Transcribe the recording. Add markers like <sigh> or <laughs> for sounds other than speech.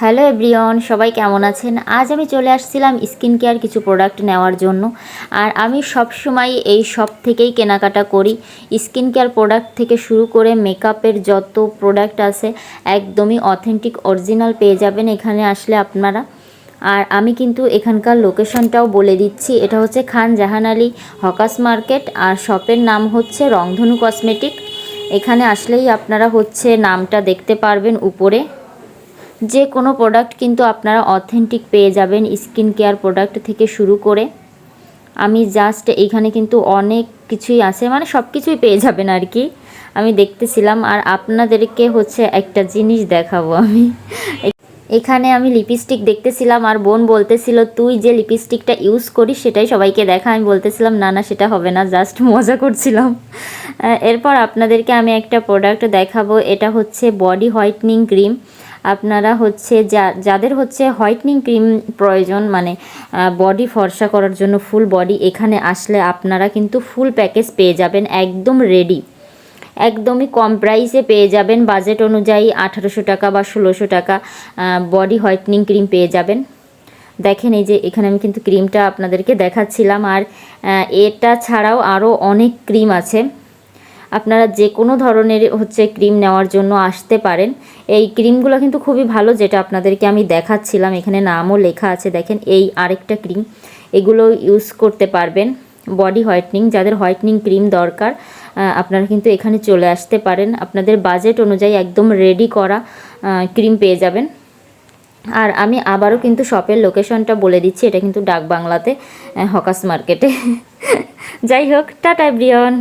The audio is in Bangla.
হ্যালো এভরিওন সবাই কেমন আছেন? আজ আমি চলে আসছিলাম স্কিন কেয়ার কিছু প্রোডাক্ট নেওয়ার জন্য। আর আমি সব সময় এই শপ থেকেই কেনাকাটা করি। স্কিন কেয়ার প্রোডাক্ট থেকে শুরু করে মেকআপের যত প্রোডাক্ট আছে, একদমই অথেন্টিক, অরিজিনাল পেয়ে যাবেন এখানে আসলে আপনারা। আর আমি কিন্তু এখানকার লোকেশনটাও বলে দিচ্ছি। এটা হচ্ছে খান জাহান আলী হকাস মার্কেট। আর শপের নাম হচ্ছে রংধনু কসমেটিক। এখানে আসলেই আপনারা হচ্ছে নামটা দেখতে পারবেন উপরে। যে কোনো প্রোডাক্ট কিন্তু আপনারা অথেন্টিক পেয়ে যাবেন স্কিন কেয়ার প্রোডাক্ট থেকে শুরু করে। আমি জাস্ট এইখানে কিন্তু অনেক কিছুই আছে মানে সব কিছুই পেয়ে যাবেন আর কি আমি দেখতেছিলাম আর আপনাদেরকে হচ্ছে একটা জিনিস দেখাবো আমি। এখানে আমি লিপস্টিক দেখতেছিলাম আর বোন বলতেছিল, তুই যে লিপস্টিকটা ইউজ করিস সেটাই সবাইকে দেখা। আমি বলতেছিলাম, না না, সেটা হবে না জাস্ট মজা করছিলাম। এরপর আপনাদেরকে আমি একটা প্রোডাক্ট দেখাবো, এটা হচ্ছে বডি হোয়াইটনিং ক্রিম আপনারা হচ্ছে যা, যাদের হচ্ছে হোয়াইটনিং ক্রিম প্রয়োজন মানে বডি ফর্সা করার জন্য ফুল বডি, এখানে আসলে আপনারা কিন্তু ফুল প্যাকেজ পেয়ে যাবেন একদম রেডি। একদমই কম প্রাইসে পেয়ে যাবেন, বাজেট অনুযায়ী আঠারোশো টাকা বা ষোলোশো টাকা বডি হোয়াইটনিং ক্রিম পেয়ে যাবেন। দেখেন এই যে, এখানে আমি কিন্তু ক্রিমটা আপনাদেরকে দেখাচ্ছিলাম, আর এটা ছাড়াও আরও অনেক ক্রিম আছে। আপনারা যে কোনো ধরনের হচ্ছে ক্রিম নেওয়ার জন্য আসতে পারেন। এই ক্রিমগুলো কিন্তু খুবই ভালো, যেটা আপনাদেরকে আমি দেখাচ্ছিলাম, এখানে নামও লেখা আছে। দেখেন, এই আরেকটা ক্রিম, এগুলো ইউজ করতে পারবেন বডি হোয়াইটনিং যাদের হোয়াইটনিং ক্রিম দরকার আপনারা কিন্তু এখানে চলে আসতে পারেন। আপনাদের বাজেট অনুযায়ী একদম রেডি করা ক্রিম পেয়ে যাবেন। আর আমি আবারও কিন্তু শপের লোকেশনটা বলে দিচ্ছি, এটা কিন্তু ডাক বাংলাতে হকাস মার্কেটে। <laughs> যাই হোক, টাটা এভরিওয়ান।